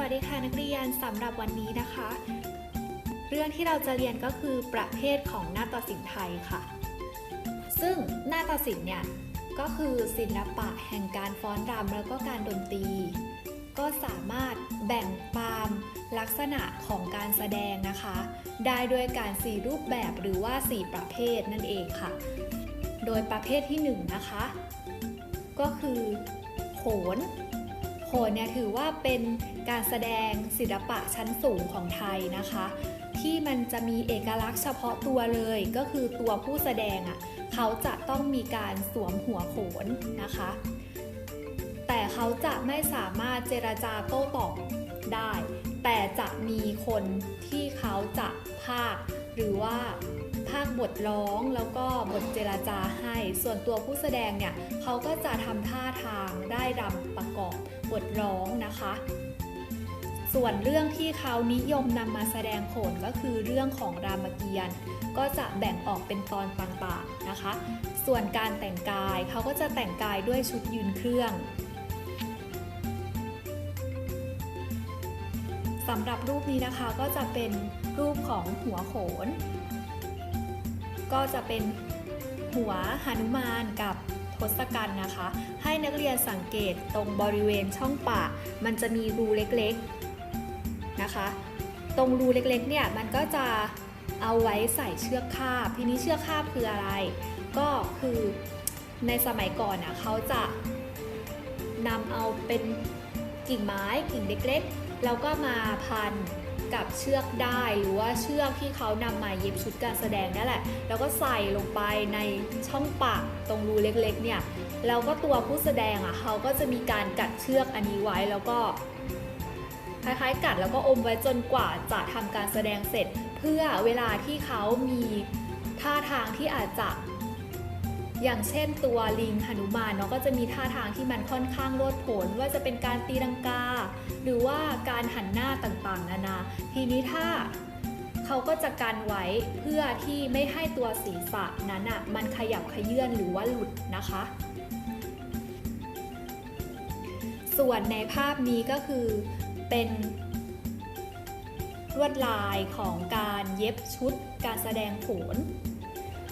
วัสดีค่ะนักเรียนสำหรับวันนี้นะคะ เรื่องที่เราจะเรียนก็คือประเภทของนาฏศิลป์ไทยค่ะ ซึ่งนาฏศิลป์เนี่ยก็คือศิลปะแห่งการฟ้อนรำแล้วก็การดนตรี ก็สามารถแบ่งตามลักษณะของการแสดงนะคะ ได้ด้วยการสี่รูปแบบหรือว่า 4 ประเภทนั่นเองค่ะ โดยประเภทที่1นงนะคะ ก็คือโขน โขนเนี่ยถือว่าเป็นการแสดงศิลปะชั้นสูงของไทยนะคะ ที่มันจะมีเอกลักษณ์เฉพาะตัวเลย ก็คือตัวผู้แสดงอะ่ะเขาจะต้องมีการสวมหัวโขนนะคะ แต่เขาจะไม่สามารถเจรจาโต้ตอบได้ แต่จะมีคนที่เขาจะพากหรือว่า พากย์บทร้องแล้วก็บทเจรจาให้ ส่วนตัวผู้แสดงเนี่ยเขาก็จะทำท่าทางได้รำประกอบบทร้องนะคะ ส่วนเรื่องที่เขานิยมนำมาแสดงโขนก็คือเรื่องของรามเกียรติ์ก็จะแบ่งออกเป็นตอนต่างๆนะคะ ส่วนการแต่งกายเขาก็จะแต่งกายด้วยชุดยืนเครื่องสำหรับรูปนี้นะคะก็จะเป็นรูปของหัวโขน ก็จะเป็นหัวหนุมานกับทศกัณฐ์นะคะ ให้นักเรียนสังเกตตรงบริเวณช่องปากมันจะมีรูเล็กๆนะคะ ตรงรูเล็กๆเนี่ยมันก็จะเอาไว้ใส่เชือกคาบทีนี้เชือกคาบคืออะไร ก็คือในสมัยก่อนอะเขาจะนำเอาเป็นกิ่งไม้กิ่งเล็กๆแล้วก็มาพัน กับเชือกได้หรือว่าเชือกที่เขานำมาเย็บชุดการแสดงนั่นแหละ แล้วก็ใส่ลงไปในช่องปากตรงรูเล็กๆเนี่ยแล้วก็ตัวผู้แสดงอะเขาก็จะมีการกัดเชือกอันนี้ไว้แล้วก็คล้ายๆกัดแล้วก็อมไว้จนกว่าจะทำการแสดงเสร็จ เพื่อเวลาที่เขามีท่าทางที่อาจจะ อย่างเช่นตัวลิงหนุมานเนาะก็จะมีท่าทางที่มันค่อนข้างโลดโผนว่าจะเป็นการตีลังกา หรือว่าการหันหน้าต่างๆ นานา ทีนี้ถ้าเขาก็จะกันไว้เพื่อที่ไม่ให้ตัวศีรษะนั้นอะมันขยับขยื่นหรือว่าหลุดนะคะ ส่วนในภาพนี้ก็คือเป็นลวดลายของการเย็บชุดการแสดงโขน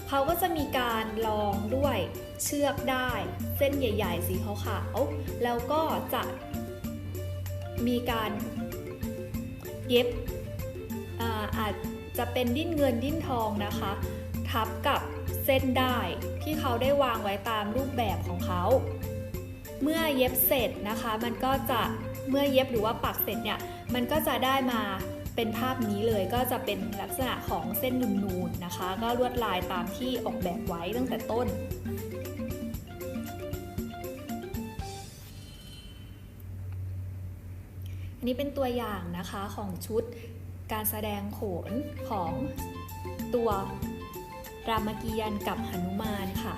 เขาก็จะมีการลองด้วยเชือกได้ เส้นใหญ่ ๆ สีขาวๆแล้วก็จะมีการเย็บอาอาจจะเป็นดิ้นเงินดิ้นทองนะคะ ทับกับเส้นได้ที่เขาได้วางไว้ตามรูปแบบของเขา เมื่อเย็บเสร็จนะคะ มันก็จะเมื่อเย็บหรือว่าปักเสร็จเนี่ย มันก็จะได้มา เป็นภาพนี้เลยก็จะเป็นลักษณะของเส้นนูนๆนะคะ ก็ลวดลายตามที่ออกแบบไว้ตั้งแต่ต้น อันนี้เป็นตัวอย่างนะคะของชุดการแสดงโขนของตัวรามเกียรติ์กับหนุมานค่ะ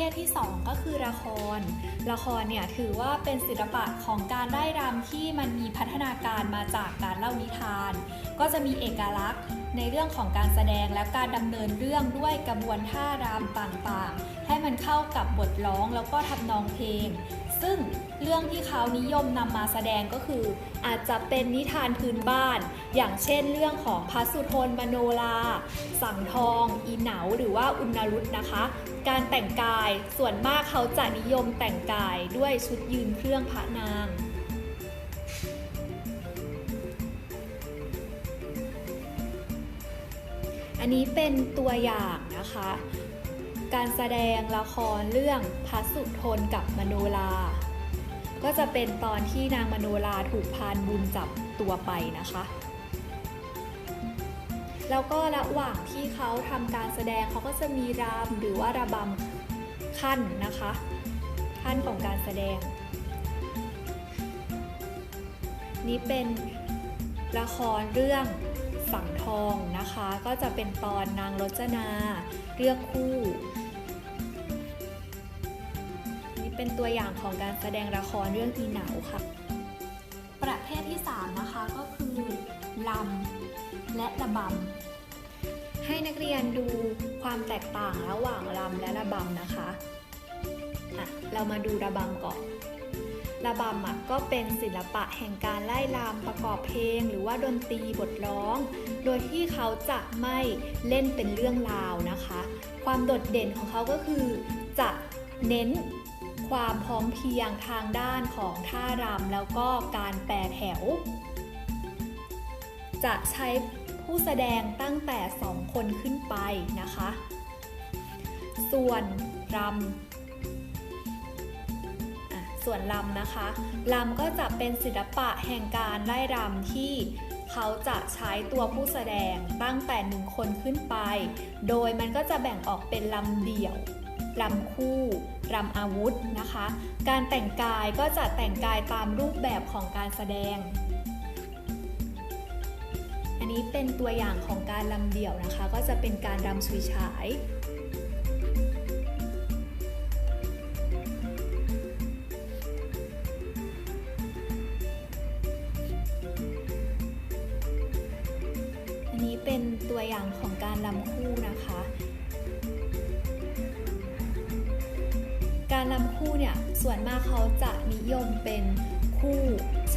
ภทที่ 2 ก็คือละคร ละครเนี่ยถือว่าเป็นศิลปะของการได้รำที่มันมีพัฒนาการมาจากการเล่านิทาน ก็จะมีเอกลักษณ์ในเรื่องของการแสดงและการดำเนินเรื่องด้วยกระบวนท่ารำต่างๆ ให้มันเข้ากับบทร้องแล้วก็ทำนองเพลง ซึ่งเรื่องที่เขานิยมนำมาแสดงก็คือ อาจจะเป็นนิทานพื้นบ้าน อย่างเช่นเรื่องของพระสุทนมโนรา สังทอง อีเหนาหรือว่าอุณรุตนะคะ การแต่งกายส่วนมากเขาจะนิยมแต่งกายด้วยชุดยืนเครื่องพระนางอันนี้เป็นตัวอย่างนะคะ การแสดงละครเรื่องพระสุทนกับมโนรา ก็จะเป็นตอนที่นางมโนราถูกพานบุญจับตัวไปนะคะ แล้วก็ระหว่างที่เขาทำการแสดงเขาก็จะมีรำหรือว่าระบำขั้นนะคะ ขั้นของการแสดง นี่เป็นละครเรื่อง สังทองนะคะ ก็จะเป็นตอนนางรจนาเลือกคู่นี่เป็นตัวอย่างของการแสดงละครเรื่องอีเหนาค่ะ ประเภทที่ 3 นะคะก็คือลำและระบำ ให้นักเรียนดูความแตกต่างระหว่างรำและระบำนะคะ อะ เรามาดูระบำก่อน ระบำอะก็เป็นศิลปะแห่งการไล่รำประกอบเพลง หรือว่าดนตรีบทร้อง โดยที่เขาจะไม่เล่นเป็นเรื่องราวนะคะ ความโดดเด่นของเขาก็คือจะเน้นความพร้อมเพรียงทางด้านของท่ารำแล้วก็การแปรแถว จะใช้ผู้แสดงตั้งแต่ 2 คนขึ้นไปนะคะ ส่วนรำ ส่วนลำนะคะลำก็จะเป็นศิลปะแห่งการไล่รำที่เขาจะใช้ตัวผู้แสดงตั้งแต่หนึ่งคนขึ้นไป โดยมันก็จะแบ่งออกเป็นลำเดี่ยวลำคู่ลำอาวุธนะคะ การแต่งกายก็จะแต่งกายตามรูปแบบของการแสดง อันนี้เป็นตัวอย่างของการลำเดี่ยวนะคะ ก็จะเป็นการรำชุยฉาย นี้เป็นตัวอย่างของการลำคู่นะคะ การลำคู่เนี่ยส่วนมากเขาจะนิยมเป็นคู่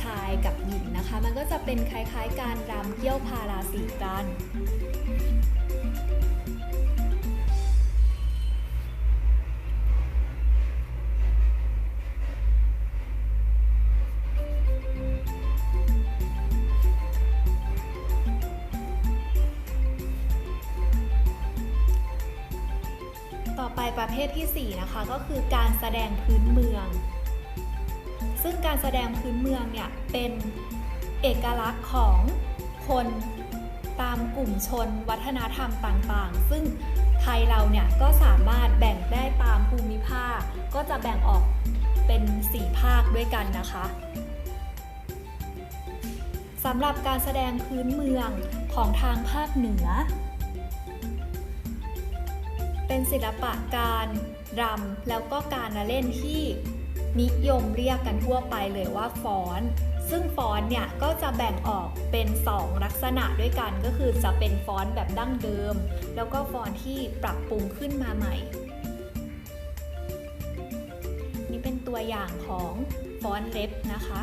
ชายกับหญิงนะคะ มันก็จะเป็นคล้ายๆ การรำเกี่ยวพาราสีกัน ประเภทที่ 4 นะคะ ก็คือการแสดงพื้นเมือง ซึ่งการแสดงพื้นเมืองเนี่ยเป็นเอกลักษณ์ของคนตามกลุ่มชนวัฒนธรรมต่างๆ ซึ่งไทยเราเนี่ยก็สามารถแบ่งได้ตามภูมิภาค ก็จะแบ่งออกเป็น 4 ภาคด้วยกันนะคะสำหรับการแสดงพื้นเมืองของทางภาคเหนือ เป็นศิลปะการรำแล้วก็การละเล่นที่นิยมเรียกกันทั่วไปเลยว่าฟ้อน ซึ่งฟ้อนเนี่ยก็จะแบ่งออกเป็น 2 ลักษณะด้วยกันก็คือจะเป็นฟ้อนแบบดั้งเดิม แล้วก็ฟ้อนที่ปรับปรุงขึ้นมาใหม่ นี่เป็นตัวอย่างของฟ้อนเล็บนะคะ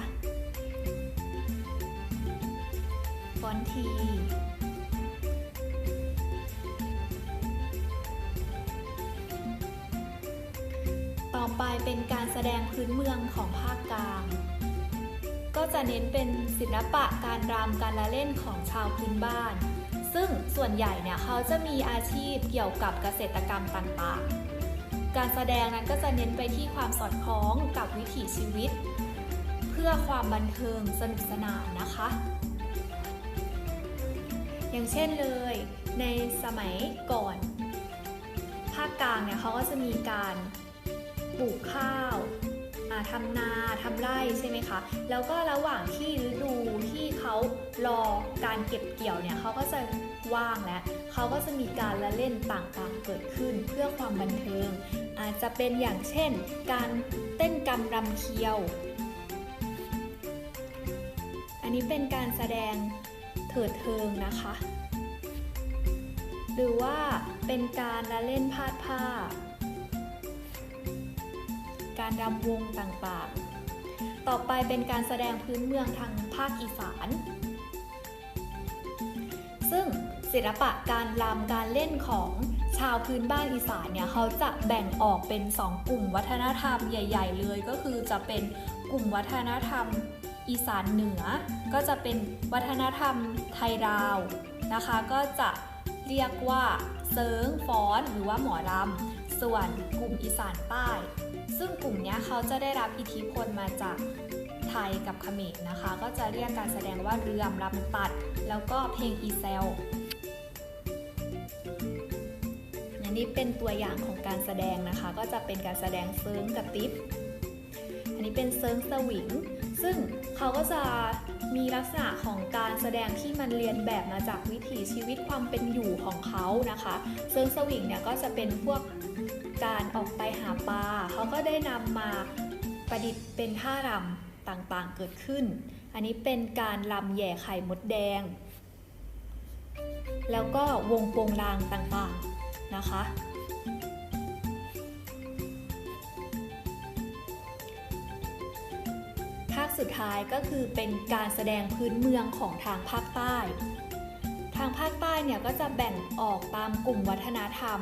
ฟ้อนที ต่อไปเป็นการแสดงพื้นเมืองของภาคกลาง ก็จะเน้นเป็นศิลปะการรำการละเล่นของชาวพื้นบ้าน ซึ่งส่วนใหญ่เนี่ยเขาจะมีอาชีพเกี่ยวกับเกษตรกรรมต่างๆ การแสดงนั้นก็จะเน้นไปที่ความสอดคล้องกับวิถีชีวิต เพื่อความบันเทิงสนุกสนานนะคะ อย่างเช่นเลยในสมัยก่อน ภาคกลางเนี่ยเขาก็จะมีการ ปลูกข้าวาทำนาทำไร่ใช่ไหมคะ แล้วก็ระหว่างที่ฤดูที่เขารอการเก็บเกี่ยวเนี่ยเขาก็จะว่างแล้วเขาก็จะมีการละเล่นต่างๆเกิดขึ้นเพื่อความบันเทิง อาจจะเป็นอย่างเช่น การเต้นกำรำเคียว อันนี้เป็นการแสดงเถิดเทิงนะคะ หรือว่าเป็นการละเล่นพาดผ้า การรำวงต่างๆ ต่อไปเป็นการแสดงพื้นเมืองทางภาคอีสาน ซึ่งศิลปะการรำการเล่นของชาวพื้นบ้านอีสานเนี่ยเขาจะแบ่งออกเป็น 2 กลุ่มวัฒนธรรมใหญ่ ๆ เลยก็คือจะเป็นกลุ่มวัฒนธรรมอีสานเหนือ ก็จะเป็นวัฒนธรรมไทยราวนะคะ ก็จะเรียกว่าเซิงฟ้อนหรือว่าหมอรำส่วนกลุ่มอีสานใต้ ซึ่งกลุ่มนี้เขาจะได้รับอิทธิพลมาจากไทยกับเขมรนะคะ ก็จะเรียกการแสดงว่าเรือมลำตัด แล้วก็เพลงอีเซลอันนี้เป็นตัวอย่างของการแสดงนะคะ ก็จะเป็นการแสดงเซิร์งกับติ๊บอันนี้เป็นเซิร์งสวิงซึ่งเขาก็จะมีลักษณะของการแสดงที่มันเรียนแบบมาจากวิถีชีวิตความเป็นอยู่ของเขานะคะ เซิร์งสวิงเนี่ยก็จะเป็นพวก การออกไปหาปลาเขาก็ได้นำมาประดิษฐ์เป็นท่ารำต่างๆเกิดขึ้น อันนี้เป็นการลำแย่ไข่มดแดง แล้วก็วงโปงลางต่างๆนะคะ ภาคสุดท้ายก็คือเป็นการแสดงพื้นเมืองของทางภาคใต้ ทางภาคใต้เนี่ยก็จะแบ่งออกตามกลุ่มวัฒนธรรม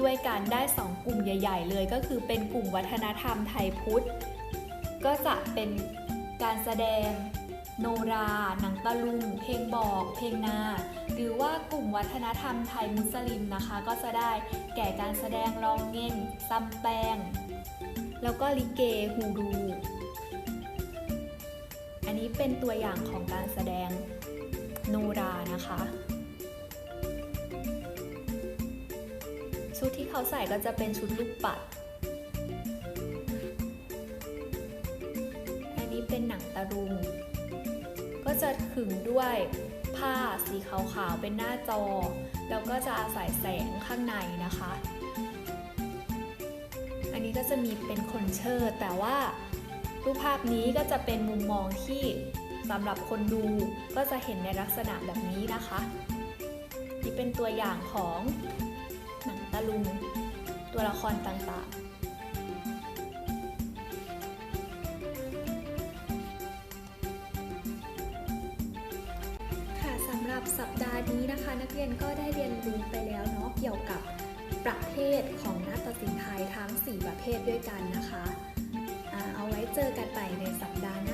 ด้วยการได้ 2 กลุ่มใหญ่ ๆ เลยก็คือเป็นกลุ่มวัฒนธรรมไทยพุทธ ก็จะเป็นการแสดงโนรา หนังตะลุง เพลงบอก เพลงนา หรือว่ากลุ่มวัฒนธรรมไทยมุสลิมนะคะ ก็จะได้แก่การแสดงรองเง่งซัมแปง แล้วก็ลิเกฮูดูอันนี้เป็นตัวอย่างของการแสดงโนรานะคะ ชุดที่เขาใส่ก็จะเป็นชุดลูกปัด อันนี้เป็นหนังตะลุง ก็จะขึงด้วยผ้าสีขาวๆ เป็นหน้าจอ แล้วก็จะอาศัยแสงข้างในนะคะ อันนี้ก็จะมีเป็นคนเชิด แต่ว่ารูปภาพนี้ก็จะเป็นมุมมองที่สำหรับคนดูก็จะเห็นในลักษณะแบบนี้นะคะ นี่เป็นตัวอย่างของหนัง ตะลุง ตัวละครต่างๆ ค่ะสำหรับสัปดาห์นี้นะคะ นักเรียนก็ได้เรียนรู้ไปแล้วเนาะเกี่ยวกับประเภทของนาฏศิลป์ไทยทั้ง 4 ประเภทด้วยกันนะคะ เอาไว้เจอกันใหม่ในสัปดาห์หน้า